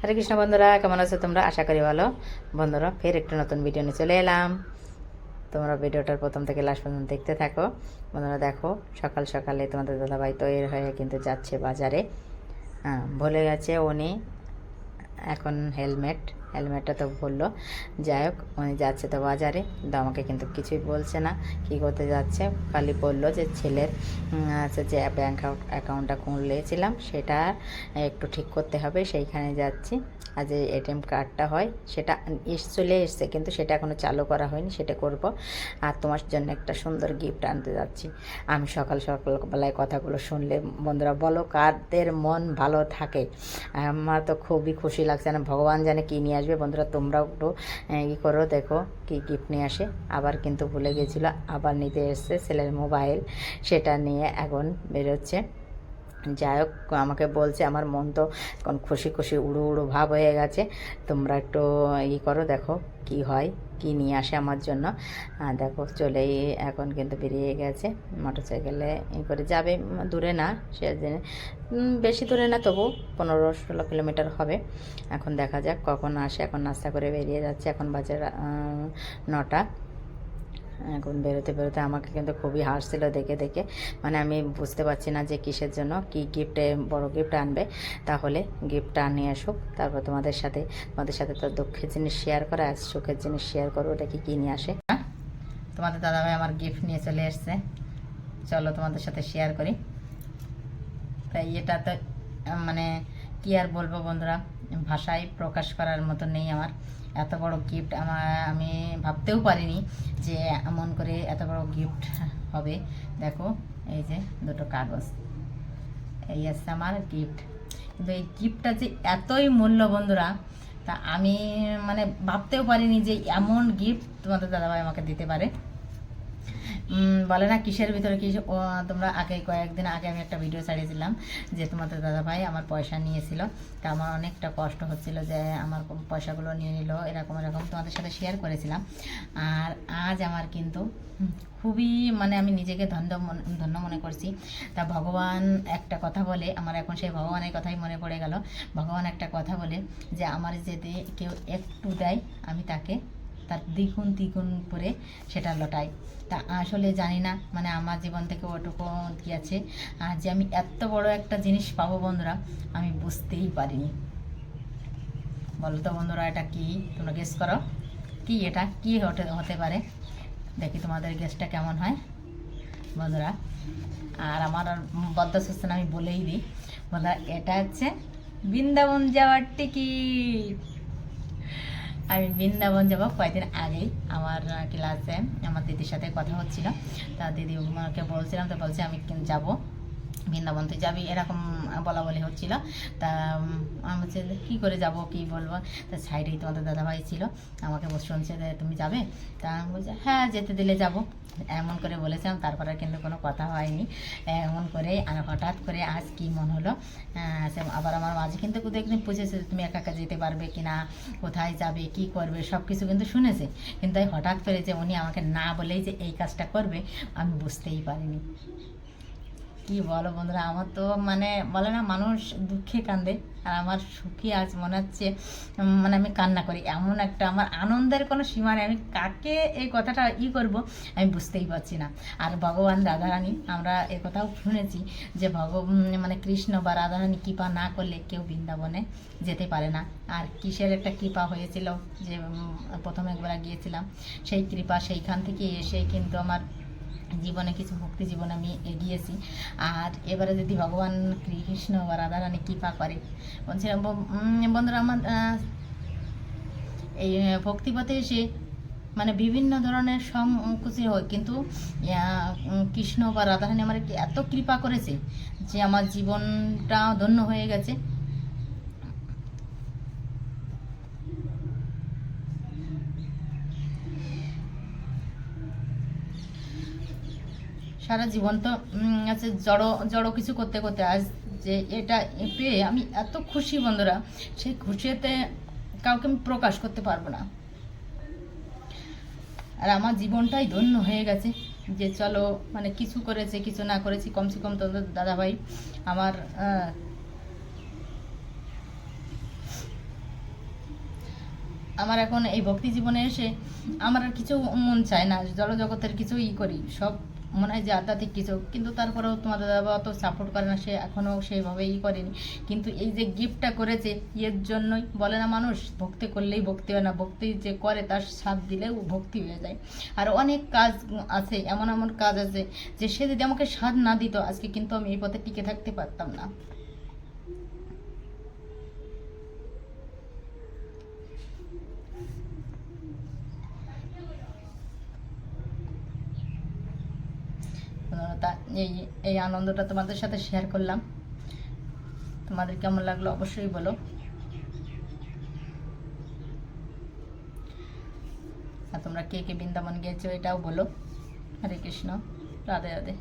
হরে কৃষ্ণ বন্ধুরা, কেমন আছো তোমরা? আশা করি ভালো। বন্ধুরা, ফের একটা নতুন ভিডিও নিয়ে চলে এলাম। তোমরা ভিডিওটার প্রথম থেকে লাস্ট পর্যন্ত দেখতে থাকো। বন্ধুরা, দেখো, সকাল সকালে তোমাদের দাদাভাই তৈর হয়ে কিন্তু যাচ্ছে বাজারে। হ্যাঁ ভুলে গেছে উনি এখন হেলমেট হেলমেটটা তো বলল যাই হোক, উনি যাচ্ছে তো বাজারে। কিন্তু আমাকে কিন্তু কিছুই বলছে না। কী করতে যাচ্ছে? খালি বলল যে ছেলের যে ব্যাঙ্ক অ্যাকাউন্টটা খুলেছিলাম, সেটা একটু ঠিক করতে হবে, সেইখানে যাচ্ছি। আর যে এটিএম কার্ডটা হয়, সেটা চলে এসছে, কিন্তু সেটা এখনও চালু করা হয়নি, সেটা করব। আর তোমার জন্য একটা সুন্দর গিফট আনতে যাচ্ছি। আমি সকাল সকালবেলায় কথাগুলো শুনলে, বন্ধুরা বলো, কাদের মন ভালো থাকে? আমার তো খুবই খুশি লাগছে না। ভগবান জানে কী নিয়ে বন্ধুরা, তোমরাও একটু ই করো, দেখো কি গিফট নিয়ে আসে। আবার কিন্তু ভুলে গেছিল, আবার নিতে এসছে ছেলের মোবাইল সেটা নিয়ে এখন বেরোচ্ছে। যাই হোক আমাকে বলছে আমার মন তো এখন খুশি খুশি উড়ো উড়ো ভাব হয়ে গেছে। তোমরা একটু ই করো দেখো কি হয় কি নিয়ে আসে আমার জন্য। দেখো চলেই এখন কিন্তু বেরিয়ে গেছে। মোটর সাইকেলে ই করে যাবে দূরে না সে জেনে বেশি দূরে না তবু পনেরো ষোলো কিলোমিটার হবে। এখন দেখা যাক কখন আসে এখন নাস্তা করে বেরিয়ে যাচ্ছে। এখন বাজে রা- আহ, নটা। এখন বেরোতে বেরোতে আমাকে কিন্তু খুবই হাসছিল দেখে দেখে। মানে আমি বুঝতে পারছি না যে কিসের জন্য, কি গিফটে, বড় গিফট আনবে। তাহলে গিফটটা নিয়ে আসুক, তারপর তোমাদের সাথে তোমাদের সাথে তো দুঃখের জিনিস শেয়ার করা আর সুখের জিনিস শেয়ার করব দেখি কী নিয়ে আসে? হ্যাঁ? তোমাদের দাদাভাই আমার গিফট নিয়ে চলে এসছে। চলো তোমাদের সাথে শেয়ার করি। তাই এটা তো মানে কি আর বলব বন্ধুরা, ভাষায় প্রকাশ করার মতো নেই আমার। এত বড় গিফট আমার আমি ভাবতেও পারিনি যে এমন করে এত বড় গিফট হবে। দেখো, এই যে দুটো কাগজ। এই আছে আমার গিফট কিন্তু এই গিফটটা যে এতই মূল্য বন্ধুরা, তা আমি মানে ভাবতেও পারিনি যে এমন গিফট তোমাদের দাদাভাই আমাকে দিতে পারে। বলে না কিসের ভিতরে কি ও, তোমরা আগে কয়েকদিন আগে আমি একটা ভিডিও ছাড়িয়েছিলাম যে তোমাদের দাদা ভাই আমার পয়সা নিয়েছিল। তা আমার অনেকটা কষ্ট হচ্ছিল যে আমার পয়সাগুলো নিয়ে নিল এরকম এরকম তোমাদের সাথে শেয়ার করেছিলাম। আর আজ আমার কিন্তু খুবই মানে আমি নিজেকে ধন্য ধন্য মনে করছি। তা ভগবান একটা কথা বলে আমার এখন সেই ভগবানের কথাই মনে পড়ে গেল। ভগবান একটা কথা বলে যে আমার যদি কেউ একটু দেয় আমি তাকে তার দ্বিগুণ দ্বিগুণ করে সেটা লটাই তা আসলে জানি না মানে আমার জীবন থেকে ওটুকু আছে। আর যে আমি এত বড় একটা জিনিস পাবো বন্ধুরা, আমি বুঝতেই পারিনি। বলো তো বন্ধুরা, এটা কি? তোমরা গেস করো। কি এটা? কি হতে হতে পারে? দেখি তোমাদের গেসটা কেমন হয়। বন্ধুরা, আর আমার বদ্ধ সুস্থ আমি বলেই দিই। বন্ধুরা, এটা হচ্ছে বৃন্দাবন যাওয়ার টিকিট। আমি বৃন্দাবন যাব কয়েকদিন আগেই। আমার ক্লাসে আমার দিদির সাথে কথা হচ্ছিল। তা দিদি আমাকে বলছিলাম, তো বলছে আমি যাব। বৃন্দাবন তুই যাবি, এরকম বলা বলি হচ্ছিল। তা আমি যে কী করে যাব, কি বলব? তা সাইডেই তোমাদের দাদাভাই ছিল, আমাকে শুনছে যে, তুমি যাবে? তা আমি বলছি হ্যাঁ যেতে দিলে যাব। এমন করে বলেছিলাম, তারপরে কিন্তু কোনো কথা হয়নি। এমন করে আর হঠাৎ করে আজ কি মন হলো সে আবার আমার মাঝে কিন্তু কোথাও একদিন পুষেছে তুমি একা একা যেতে পারবে কি না? কোথায় যাবে, কি করবে? সব কিছু কিন্তু শুনেছে। কিন্তু হঠাৎ করে যে, উনি আমাকে না বলেই যে, এই কাজটা করবে? আমি বুঝতেই পারিনি। কি বলো বন্ধুরা? আমার তো মানে বলে না, মানুষ দুঃখে কান্দে আর আমার সুখী আজ মনে হচ্ছে মানে আমি কান্না করি। এমন একটা আমার আনন্দের কোনো সীমা নেই। আমি কাকে এই কথাটা ই করব, আমি বুঝতেই পারছি না। আর ভগবান রাধারানী, আমরা এ কথাও শুনেছি যে ভগ মানে কৃষ্ণ বা রাধারানী কৃপা না করলে কেউ বৃন্দাবনে যেতে পারে না। আর কিসের একটা কৃপা হয়েছিল যে প্রথমে একবার গিয়েছিলাম, সেই কৃপা সেইখান থেকে এসে কিন্তু আমার জীবনে কিছু ভক্তি জীবনে আমি এগিয়েছি। আর এবারে যদি ভগবান কৃষ্ণ বা রাধারানী কৃপা করে, বলছিলাম বন্ধুরা, আমার এই ভক্তিপথে এসে মানে বিভিন্ন ধরনের সংকুচি হয়, কিন্তু কৃষ্ণ বা রাধারানী আমার এত কৃপা করেছে যে আমার জীবনটা ধন্য হয়ে গেছে। সারা জীবন তো আছে জড়ো জড়ো কিছু করতে করতে আজ যে এটা পেয়ে আমি এত খুশি বন্ধুরা, সেই খুশিতে কাউকে আমি প্রকাশ করতে পারব না। আর আমার জীবনটাই ধন্য হয়ে গেছে যে চলো মানে কিছু করেছে, কিছু না করেছি, কমসে কম তোমাদের দাদাভাই আমার আমার এখন এই ভক্তি জীবনে এসে আমার আর কিছু মন চায় না, জড়জগতের কিছু ই করি, সব মনে হয় যে আধ্যাত্মিক কিছু। কিন্তু তারপরেও তোমাদের বাবা অত সাপোর্ট করে না, সে এখনও সেইভাবে ই করেনি। কিন্তু এই যে গিফটটা করেছে, এর জন্যই বলে না মানুষ, ভক্তি করলেই ভক্তি হয় না। ভক্তি যে করে, তার সাথ দিলেও ভক্তি হয়ে যায়। আর অনেক কাজ আছে, এমন এমন কাজ আছে যে সে যদি আমাকে সাথ না দিত, আজকে কিন্তু আমি এই পথে টিকে থাকতে পারতাম না আহ, তা এই এই আনন্দটা তোমাদের সাথে শেয়ার করলাম। তোমাদের কেমন লাগল অবশ্যই বলো। আর তোমরা কে কে বৃন্দাবন গিয়েছো এটাও বলো। হরে কৃষ্ণ, রাধে রাধে।